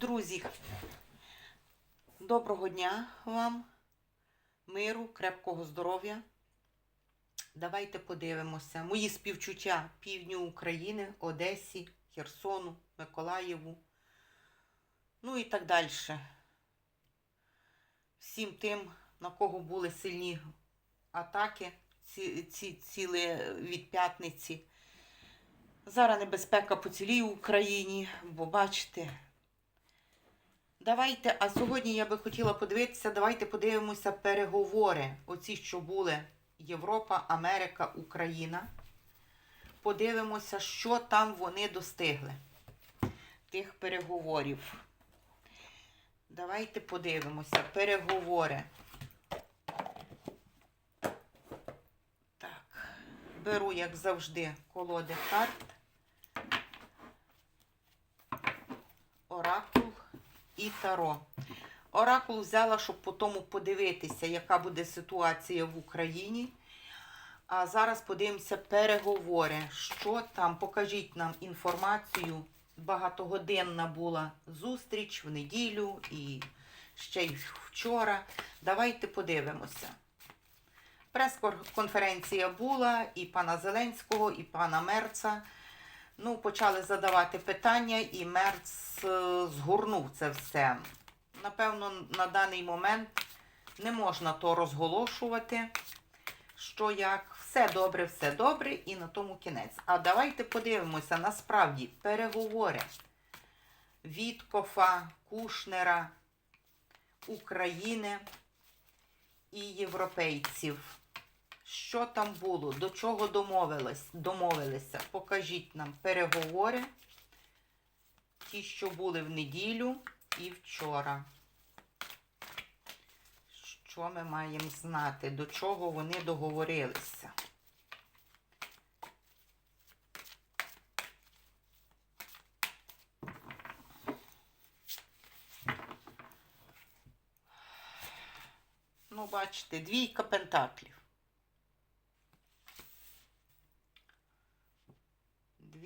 Друзі, доброго дня вам, миру, крепкого здоров'я. Давайте подивимося. Мої співчуття півдню України, Одесі, Херсону, Миколаєву, ну і так далі. Всім тим, на кого були сильні атаки ці, ці, ціле від п'ятниці. Зараз небезпека по цілій Україні, бо бачите. Давайте, а сьогодні я би хотіла подивитися, давайте подивимося переговори. Оці, що були Європа, Америка, Україна. Подивимося, що там вони достигли. Тих переговорів. Давайте подивимося. Переговори. Так, беру, як завжди, колоди карт. Оракул і Таро. Оракул взяла, щоб потім подивитися, яка буде ситуація в Україні. А зараз подивимося переговори. Що там? Покажіть нам інформацію. Багатогодинна була зустріч в неділю і ще й вчора. Давайте подивимося. Прес-конференція була і пана Зеленського, і пана Мерца. Ну, почали задавати питання, і Мерц е, згорнув це все. Напевно, на даний момент не можна то розголошувати, що як все добре, все добре, і на тому кінець. А давайте подивимося, насправді, переговори Віткофа, Кушнера, України і європейців. Що там було? До чого домовились, домовилися? Покажіть нам переговори. Ті, що були в неділю і вчора. Що ми маємо знати? До чого вони договорилися? Ну, бачите, двійка пентаклів.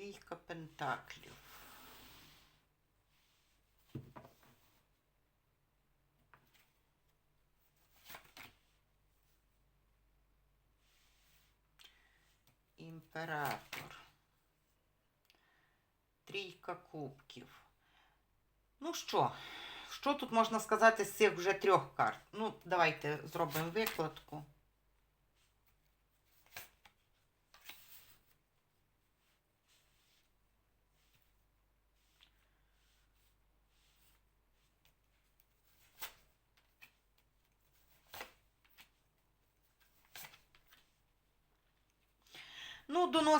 Двійка пентаклів. Імператор. Трійка кубків. Ну що, що тут можна сказати з цих вже трьох карт? Ну, давайте зробимо викладку.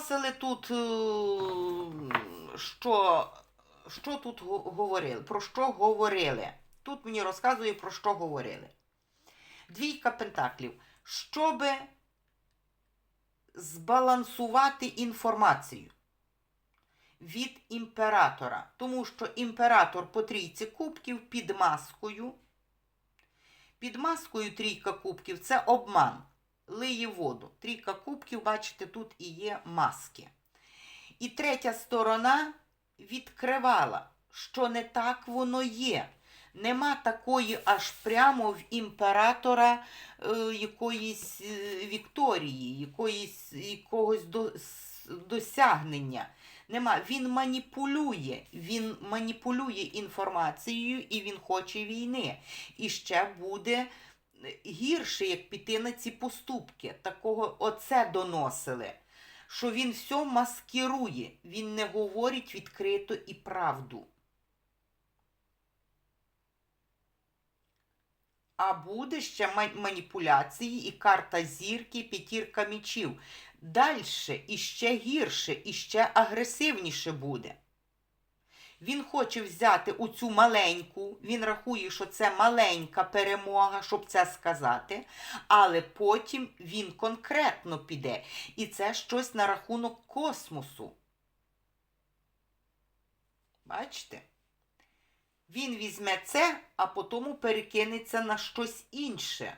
Ну, тут, е, що, що тут говорили, про що говорили. Тут мені розказує, про що говорили. Двійка пентаклів. Щоб збалансувати інформацію від імператора. Тому що імператор по трійці кубків під маскою. Під маскою трійка кубків це обман лиє воду. Трійка кубків, бачите, тут і є маски. І третя сторона відкривала, що не так воно є. Нема такої аж прямо в імператора е, якоїсь е, Вікторії, якоїсь, якогось до, досягнення. Нема. Він маніпулює, він маніпулює інформацією і він хоче війни. І ще буде гірше, як піти на ці поступки. Такого оце доносили. Що він все маскирує, він не говорить відкрито і правду. А буде ще маніпуляції і карта зірки, і п'ятірка мічів. Дальше і ще гірше, і ще агресивніше буде. Він хоче взяти оцю маленьку, він рахує, що це маленька перемога, щоб це сказати, але потім він конкретно піде. І це щось на рахунок космосу. Бачите? Він візьме це, а потім перекинеться на щось інше.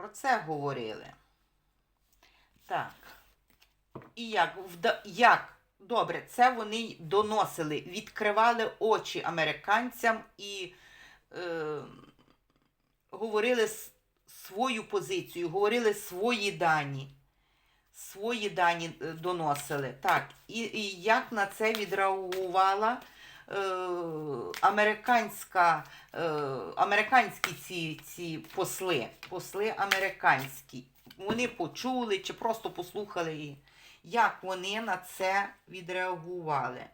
Про це говорили. Так. І як, як? Добре, це вони доносили, відкривали очі американцям і е, говорили свою позицію, говорили свої дані. Свої дані е, доносили. Так, і, і як на це відреагувала американська, е, американські ці, ці посли, посли американські. Вони почули чи просто послухали, як вони на це відреагували.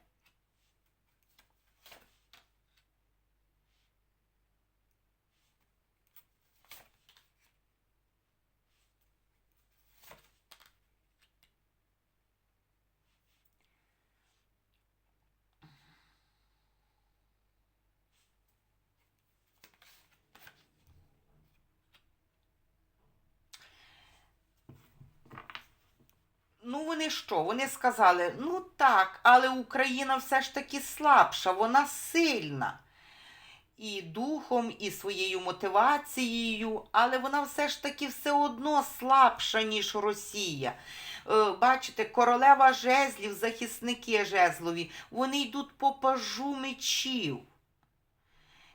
Ну, вони що? Вони сказали: ну так, але Україна все ж таки слабша, вона сильна. І духом, і своєю мотивацією, але вона все ж таки все одно слабша, ніж Росія. Е, Бачите, королева жезлів, захисники жезлові, вони йдуть по пажу мечів.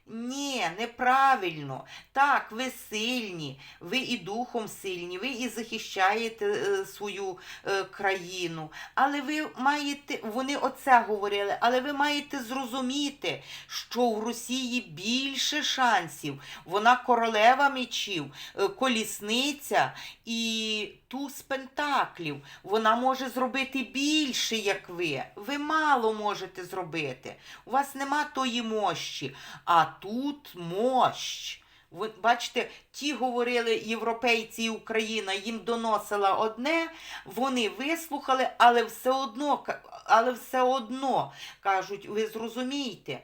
Ні, неправильно. Так, ви сильні, ви і духом сильні, ви і захищаєте е, свою е, країну. Але ви маєте, вони оце говорили, але ви маєте зрозуміти, що в Росії більше шансів. Вона королева мечів, е, колісниця і туз пентаклів. Вона може зробити більше, як ви. Ви мало можете зробити. У вас нема тої мощі. А тут мощ. Ви бачите, ті говорили європейці і Україна, їм доносила одне, вони вислухали, але все одно, але все одно кажуть, ви зрозумієте,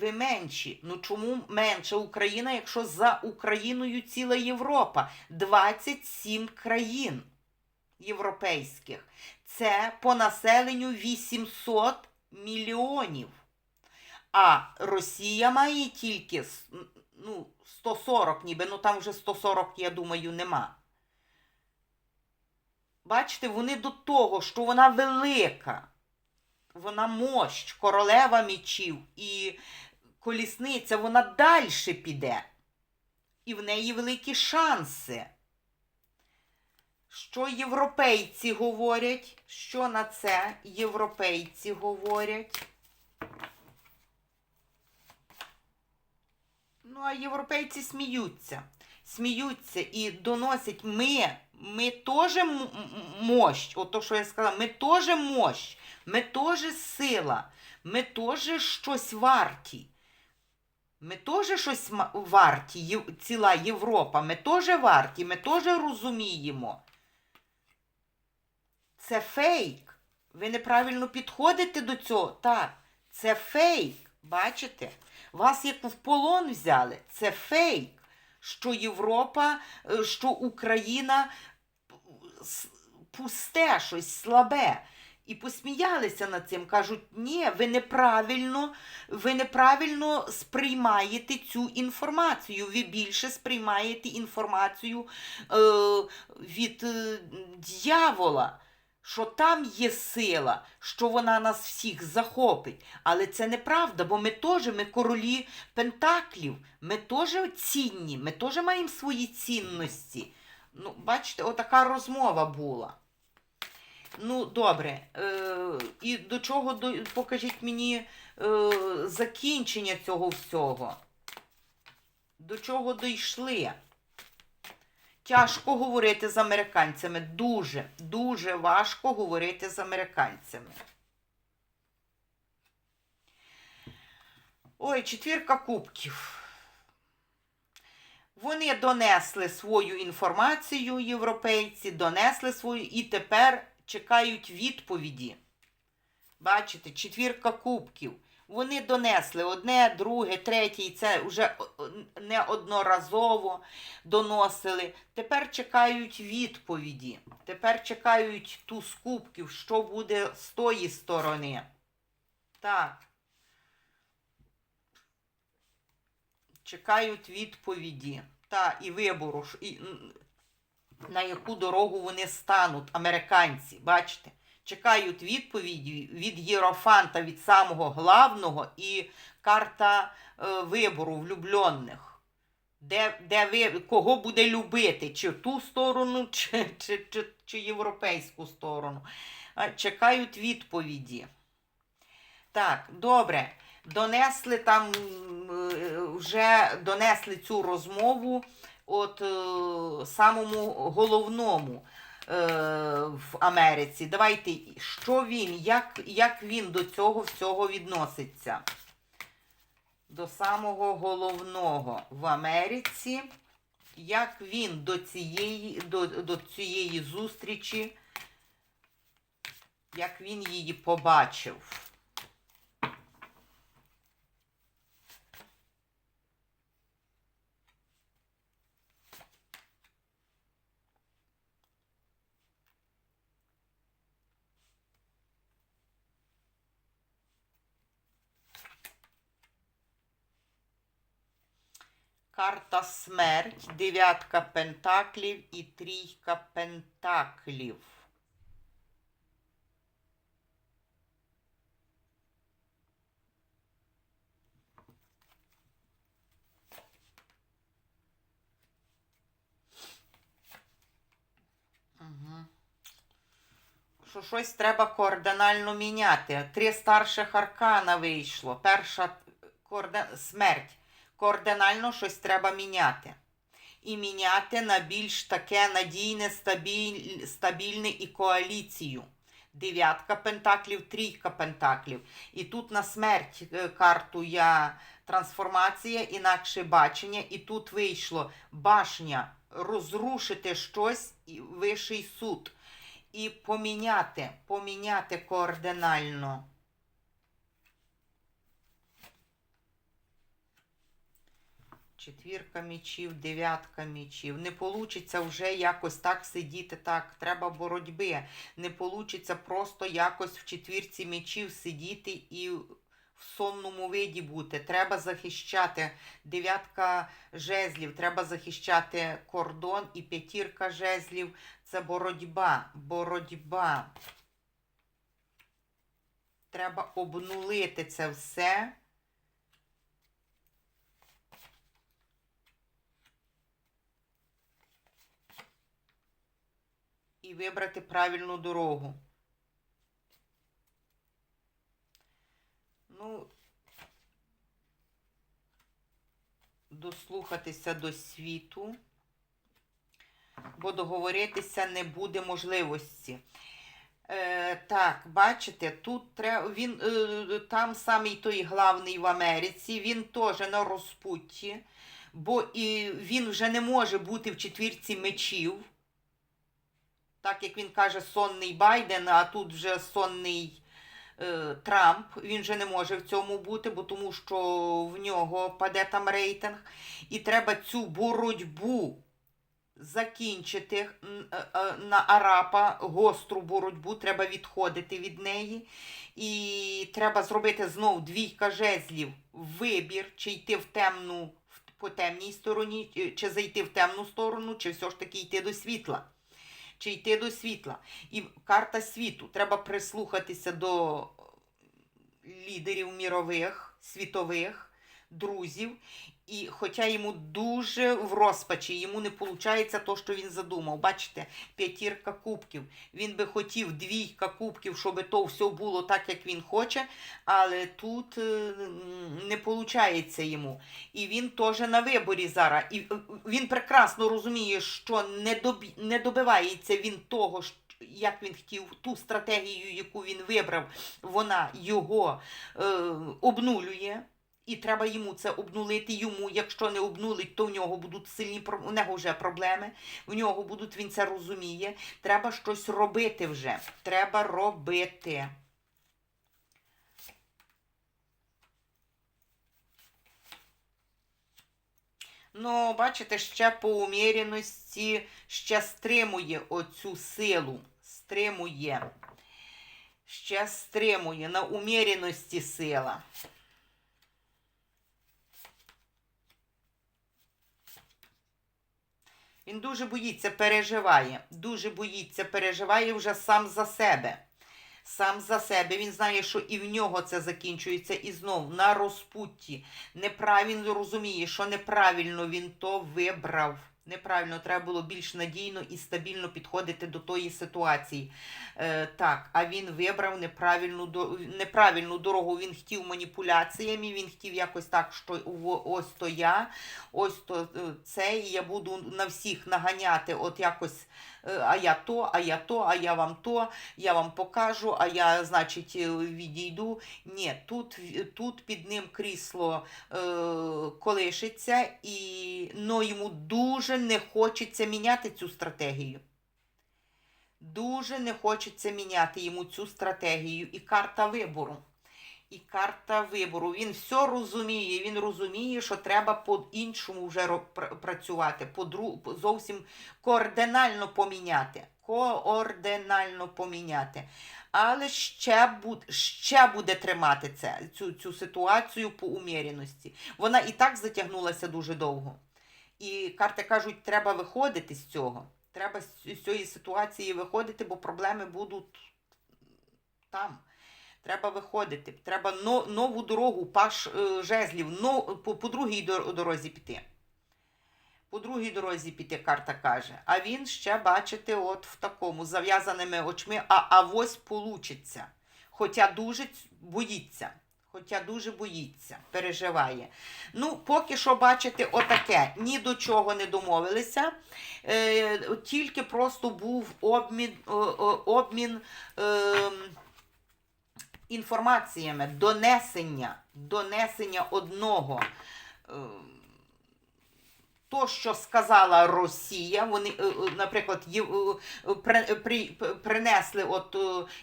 ви менші. Ну чому менша Україна, якщо за Україною ціла Європа? 27 країн європейських. Це по населенню 800 мільйонів. А Росія має тільки ну, 140, ніби, ну там вже 140, я думаю, нема. Бачите, вони до того, що вона велика, вона мощ, королева мечів і колісниця, вона далі піде. І в неї великі шанси. Що європейці говорять? Що на це європейці говорять? Ну, а європейці сміються. Сміються і доносять ми, ми теж м- м- От то, що я сказала, ми теж мощ, ми теж сила, ми теж щось варті. Ми теж щось варті, ціла Європа, ми теж варті, ми теж розуміємо. Це фейк. Ви неправильно підходите до цього. Так, це фейк. Бачите? Вас як в полон взяли. Це фейк. Що Європа, е, що Україна пусте щось слабе. І посміялися над цим. Кажуть, ні, ви неправильно, ви неправильно сприймаєте цю інформацію. Ви більше сприймаєте інформацію е, від е, дьявола що там є сила, що вона нас всіх захопить. Але це неправда, бо ми теж, ми королі пентаклів, ми теж цінні, ми теж маємо свої цінності. Ну, бачите, отака розмова була. Ну, добре. Е, і до чого до, покажіть мені е, закінчення цього всього? До чого дійшли? Тяжко говорити з американцями. Дуже, дуже важко говорити з американцями. Ой, четвірка кубків. Вони донесли свою інформацію, європейці, донесли свою і тепер чекають відповіді. Бачите, четвірка кубків. Вони донесли одне, друге, третє, і це вже неодноразово доносили. Тепер чекають відповіді. Тепер чекають ту з кубків, що буде з тої сторони. Так. Чекають відповіді. Та, і вибору. І, на яку дорогу вони стануть, американці. Бачите? Чекають відповіді від Єрофанта, від самого главного, і карта е, вибору влюблених. Де, де ви, кого буде любити, чи ту сторону, чи, чи, чи, чи європейську сторону. Чекають відповіді. Так, добре. Донесли там е, вже донесли цю розмову от е, самому головному в Америці. Давайте, що він, як, як він до цього всього відноситься? До самого головного в Америці, як він до цієї, до, до цієї зустрічі, як він її побачив. Карта смерть, дев'ятка пентаклів і трійка пентаклів. Що щось треба координально міняти. Три старших аркана вийшло. Перша координ... смерть. Координально щось треба міняти. І міняти на більш таке надійне, стабіль... стабільне і коаліцію. Дев'ятка пентаклів, трійка пентаклів. І тут на смерть е, карту я трансформація, інакше бачення. І тут вийшло башня, розрушити щось і вищий суд. І поміняти, поміняти координально. Четвірка мічів, дев'ятка мічів. Не получиться вже якось так сидіти так. Треба боротьби. Не получиться просто якось в четвірці мічів сидіти і в сонному виді бути. Треба захищати дев'ятка жезлів, треба захищати кордон і п'ятірка жезлів. Це боротьба. Боротьба. Треба обнулити це все. І вибрати правильну дорогу. Ну, дослухатися до світу, бо договоритися не буде можливості. Е, Так, бачите, тут треба, він е, там самий той главний в Америці, він теж на розпутті, бо і він вже не може бути в четвірці мечів так як він каже, сонний Байден, а тут вже сонний е, Трамп. Він вже не може в цьому бути, бо тому що в нього паде там рейтинг. І треба цю боротьбу закінчити е, е, на арапа, гостру боротьбу, треба відходити від неї. І треба зробити знов двійка жезлів, вибір, чи йти в темну. По темній стороні, чи зайти в темну сторону, чи все ж таки йти до світла чи йти до світла. І карта світу. Треба прислухатися до лідерів мірових, світових, друзів. І хоча йому дуже в розпачі, йому не виходить то, що він задумав. Бачите, п'ятірка кубків. Він би хотів двійка кубків, щоб то все було так, як він хоче, але тут е, не виходить йому. І він теж на виборі зараз. І е, він прекрасно розуміє, що не, доб... не добивається він того, як він хотів, ту стратегію, яку він вибрав, вона його е, обнулює. І треба йому це обнулити. Йому, якщо не обнулить, то в нього будуть сильні у нього вже проблеми. В нього будуть, він це розуміє. Треба щось робити вже. Треба робити. Ну, бачите, ще по уміряності ще стримує оцю силу. Стримує. Ще стримує на уміряності сила. Він дуже боїться, переживає. Дуже боїться, переживає вже сам за себе. Сам за себе. Він знає, що і в нього це закінчується і знов на розпутті. Неправильно розуміє, що неправильно він то вибрав. Неправильно, треба було більш надійно і стабільно підходити до тої ситуації. Е, так, а він вибрав неправильну, неправильну дорогу. Він хотів маніпуляціями, він хотів якось так, що ось то я, ось то е, це, і я буду на всіх наганяти, от якось, а я то, а я то, а я вам то, я вам покажу, а я, значить, е, відійду. Ні, тут, тут під ним крісло е, колишиться, і но йому дуже не хочеться міняти цю стратегію. Дуже не хочеться міняти йому цю стратегію і карта вибору. І карта вибору. Він все розуміє. Він розуміє, що треба по-іншому вже працювати, по-дру- зовсім координально поміняти. Координально поміняти. Але ще, буд, ще буде тримати це, цю, цю ситуацію по уміряності. Вона і так затягнулася дуже довго. І карти кажуть, треба виходити з цього. Треба з цієї ситуації виходити, бо проблеми будуть там. Треба виходити. Треба нову дорогу, паш е, жезлів, по, другій дорозі піти. По другій дорозі піти, карта каже. А він ще, бачите, от в такому, зав'язаними очми, а авось получиться. Хоча дуже боїться. Хоча дуже боїться, переживає. Ну, поки що, бачите, отаке. Ні до чого не домовилися. Е, тільки просто був обмін, е, обмін е, інформаціями, донесення, донесення одного. Е, то, що сказала Росія, вони, е, е, наприклад, принесли от,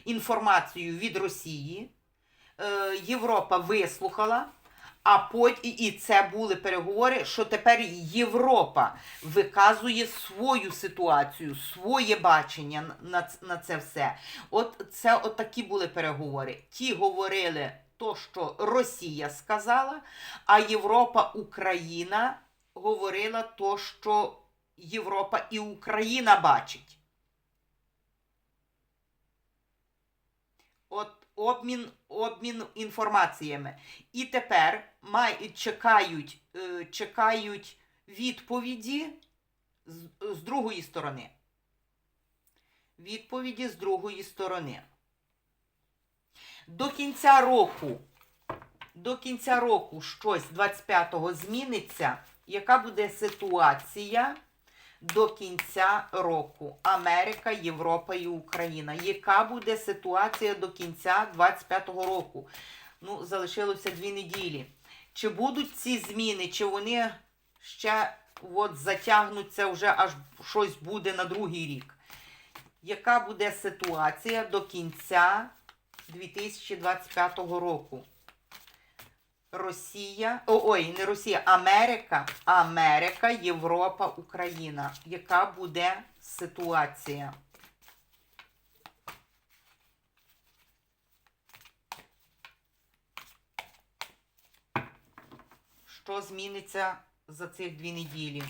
інформацію від Росії. Європа вислухала, а потім і це були переговори, що тепер Європа виказує свою ситуацію, своє бачення на, на це все. От це от такі були переговори. Ті говорили то, що Росія сказала, а Європа, Україна говорила то, що Європа і Україна бачить. От обмін, обмін інформаціями. І тепер май, чекають, е, чекають відповіді з, з другої сторони. Відповіді з другої сторони. До кінця року, до кінця року щось 25-го зміниться. Яка буде ситуація до кінця року? Америка, Європа і Україна. Яка буде ситуація до кінця 25-го року? Ну, залишилося дві неділі. Чи будуть ці зміни, чи вони ще от затягнуться вже аж щось буде на другий рік? Яка буде ситуація до кінця 2025 року? Росія, о, ой, не Росія, Америка, Америка, Європа, Україна. Яка буде ситуація? Що зміниться за цих дві неділі?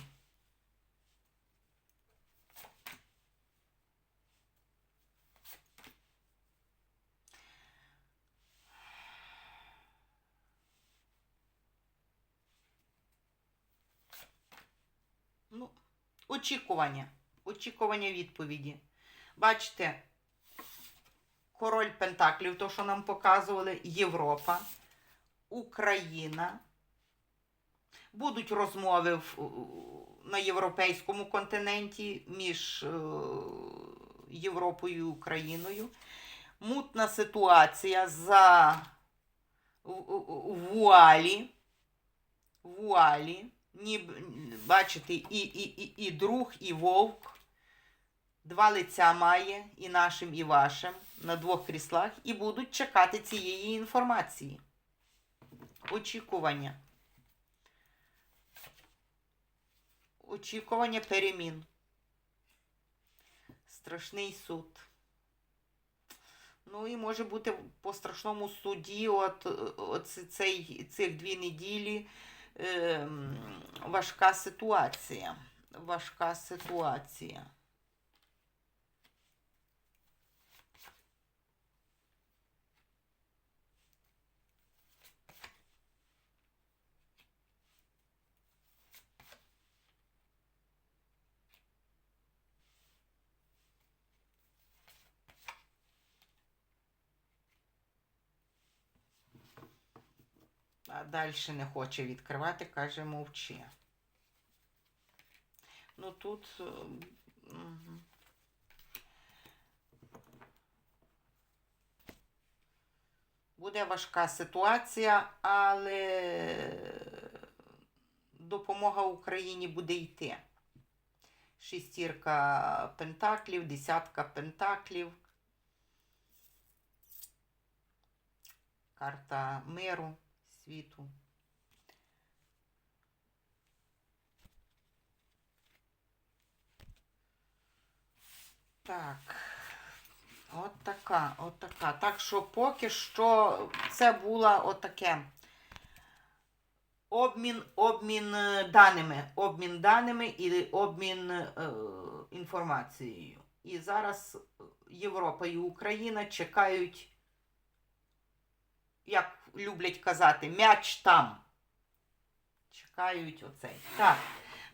Ну, очікування. Очікування відповіді. Бачите, король Пентаклів, то, що нам показували, Європа, Україна. Будуть розмови в, на європейському континенті між е, Європою і Україною. Мутна ситуація за вуалі. Вуалі. Ніби, бачите, і, і, і, і друг, і вовк. Два лиця має, і нашим, і вашим, на двох кріслах, і будуть чекати цієї інформації. Очікування. Очікування перемін. Страшний суд. Ну і може бути по страшному суді, от, от цей, цих дві неділі ем, важка ситуація. важка ситуація. Далі не хоче відкривати, каже, мовчи. Ну тут. е. Буде важка ситуація, але допомога Україні буде йти. Шістірка пентаклів, десятка пентаклів. Карта миру, світу. Так. От така, от така. Так що поки що це була отаке. Обмін, обмін е, даними, обмін даними і обмін е, інформацією. І зараз Європа і Україна чекають, як люблять казати, м'яч там. Чекають оцей. Так,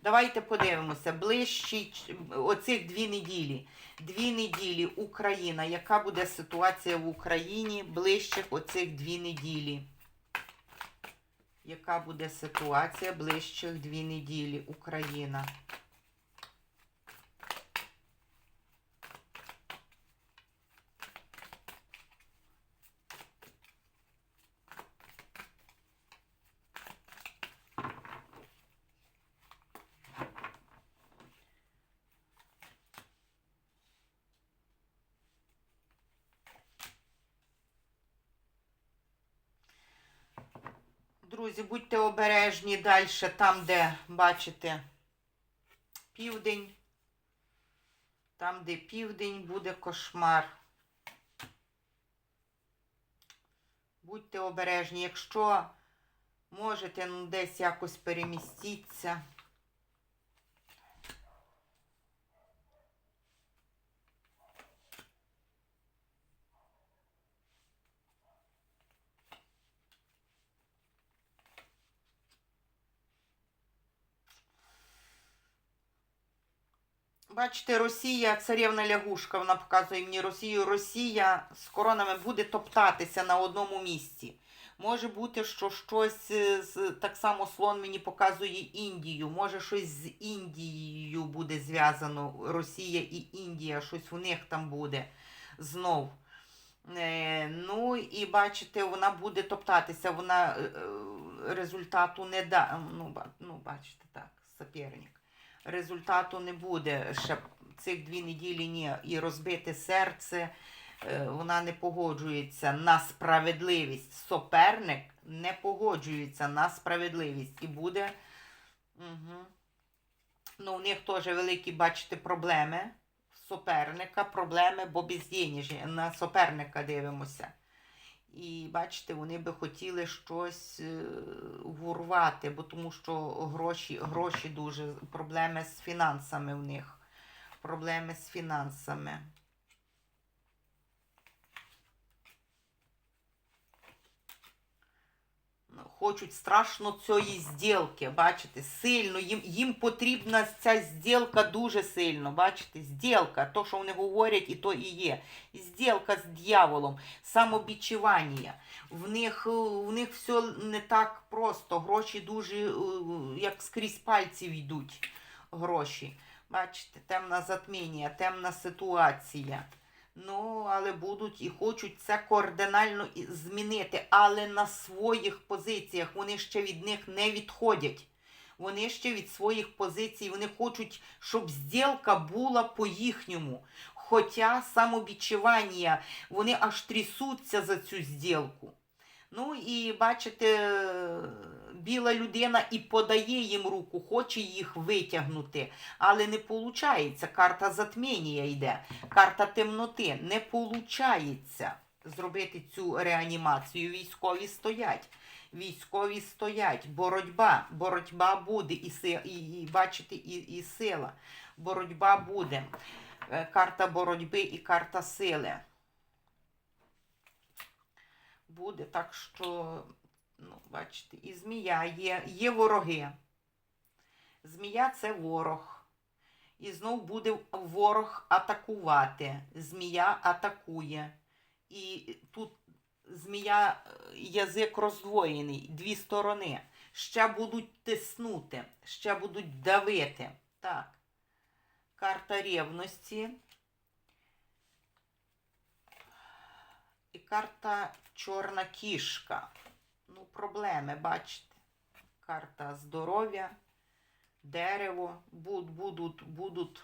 давайте подивимося. Ближчі оцих дві неділі. Дві неділі Україна. Яка буде ситуація в Україні ближчих оцих дві неділі? Яка буде ситуація ближчих дві неділі Україна? Друзі, будьте обережні далі, там, де бачите південь. Там, де південь, буде кошмар. Будьте обережні, якщо можете ну, десь якось перемістіться. Бачите, Росія, царівна лягушка, вона показує мені Росію. Росія з коронами буде топтатися на одному місці. Може бути, що щось е, так само слон мені показує Індію. Може, щось з Індією буде зв'язано. Росія і Індія, щось у них там буде знов. Е, ну і бачите, вона буде топтатися, вона е, результату не да. Ну, ну бачите, так, суперник результату не буде ще цих дві неділі ні. І розбите серце, е, вона не погоджується на справедливість. Соперник не погоджується на справедливість. І буде. Угу. Ну, у них теж великі, бачите, проблеми. Суперника проблеми, бо бездєніжі. На суперника дивимося. І бачите, вони би хотіли щось е, урвати, бо тому що гроші, гроші дуже, проблеми з фінансами в них. Проблеми з фінансами. Ну, Хочуть страшно цієї зділки, бачите, сильно. Їм, їм потрібна ця зділка дуже сильно. Бачите, зділка, то, що вони говорять, і то і є. Зділка з дьяволом, самобічування. В них, в них все не так просто. Гроші дуже, е, як скрізь пальців йдуть. Гроші. Бачите, темна затміння, темна ситуація. Ну, але будуть і хочуть це кардинально змінити, але на своїх позиціях вони ще від них не відходять. Вони ще від своїх позицій, вони хочуть, щоб зділка була по їхньому. Хоча самобічування, вони аж трясуться за цю зділку. Ну і бачите, біла людина і подає їм руку, хоче їх витягнути, але не виходить. Карта затміння йде, карта темноти. Не виходить зробити цю реанімацію. Військові стоять. Військові стоять. Боротьба. Боротьба буде. І, і, і бачите, і, і сила. Боротьба буде. Е, Карта боротьби і карта сили. Буде так, що, ну, бачите, і змія є, є вороги. Змія це ворог. І знов буде ворог атакувати. Змія атакує. І тут змія язик роздвоєний, дві сторони. Ще будуть тиснути, ще будуть давити. Так. Карта ревності. І карта чорна кішка. Ну, проблеми, бачите. Карта здоров'я, дерево. Буд, будуть, будуть,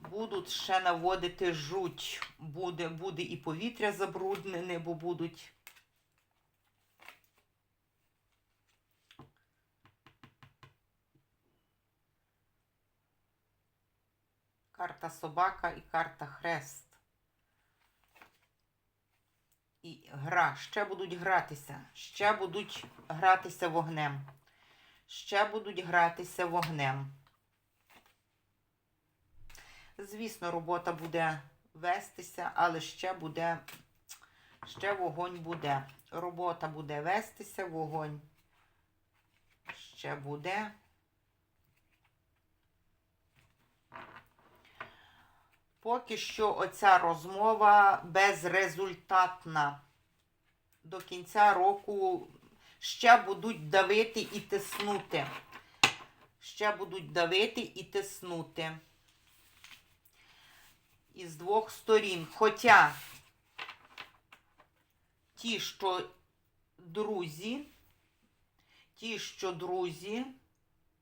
будуть ще наводити жуть. Буде, буде і повітря забруднене, бо будуть. Карта собака і карта хрест. І гра. Ще будуть гратися. Ще будуть гратися вогнем. Ще будуть гратися вогнем. Звісно, робота буде вестися, але ще буде. Ще вогонь буде. Робота буде вестися, вогонь. Ще буде. Поки що оця розмова безрезультатна. До кінця року ще будуть давити і тиснути. Ще будуть давити і тиснути. Із двох сторін. Хоча ті, що друзі, ті, що друзі,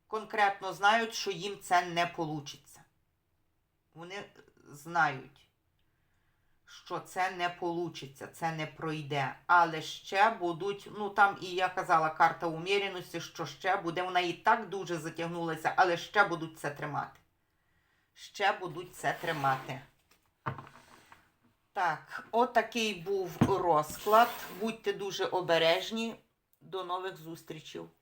конкретно знають, що їм це не вийде. Вони знають, що це не вийде, це не пройде. Але ще будуть, ну там і я казала, карта уміреності, що ще буде. Вона і так дуже затягнулася, але ще будуть це тримати. Ще будуть це тримати. Так, отакий був розклад. Будьте дуже обережні. До нових зустрічей.